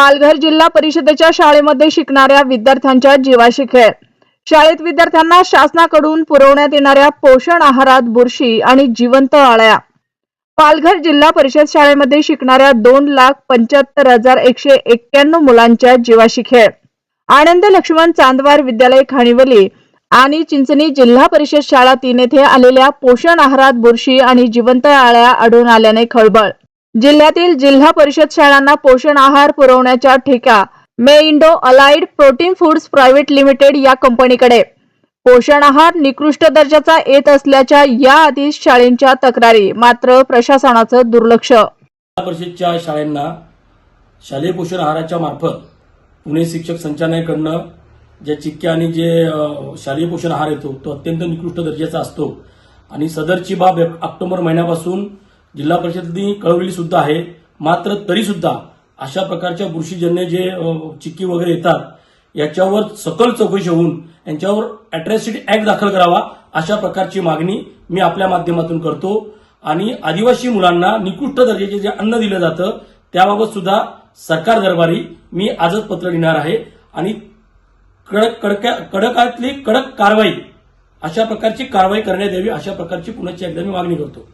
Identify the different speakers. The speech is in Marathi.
Speaker 1: पालघर जिल्हा परिषदेच्या शाळेमध्ये शिकणाऱ्या विद्यार्थ्यांच्या जीवाशी खेळ. शाळेत विद्यार्थ्यांना शासनाकडून पुरवण्यात येणाऱ्या पोषण आहारात बुरशी आणि जिवंत आळ्या. पालघर जिल्हा परिषद शाळेमध्ये शिकणाऱ्या दोन लाख पंच्याहत्तर हजार एकशे एक्क्याण्णव मुलांच्या जीवाशी खेळ. आनंद लक्ष्मण चांदवार विद्यालय खाणिवली आणि चिंचणी जिल्हा परिषद शाळा तीन येथे आलेल्या पोषण आहारात बुरशी आणि जिवंत आळ्या आढळून आल्याने खळबळ जिल्ह्यातील जिल्हा परिषद शाळांना पोषण आहार पुरवण्याच्या ठेका मे Indo allied protein foods private limited या कंपनीकडे. पोषण आहार निकृष्ट दर्जाचा येत असल्याच्या या आधीच शाळेंच्या तक्रारी मात्र प्रशासनाचं दुर्लक्ष.
Speaker 2: जिल्हा परिषदच्या शाळांना शालेय पोषण आहाराच्या मार्फत पुणे शिक्षक संचालनाकडनं ज्या चिक्क्या आणि जे शालेय पोषण आहार येतो तो अत्यंत निकृष्ट दर्जाचा असतो. आणि सदरची बाब ऑक्टोबर महिन्यापासून जिल्हा परिषदेनी कळवली सुद्धा आहे. मात्र तरी सुद्धा अशा प्रकारच्या बुरशीजन्य जे चिक्की वगैरे येतात याच्यावर सकल चौकशी होऊन यांच्यावर अट्रॅसिटी ऍक्ट दाखल करावा अशा प्रकारची मागणी मी आपल्या माध्यमातून करतो. आणि आदिवासी मुलांना निकृष्ट दर्जाचे जे अन्न दिलं जातं त्याबाबत सुद्धा सरकार दरबारी मी आजच पत्र लिहिणार आहे. आणि कडक कडक्या कडकातली कडक कारवाई अशा प्रकारची कारवाई करण्यात यावी अशा प्रकारची पुण्याची एकदा मी मागणी करतो.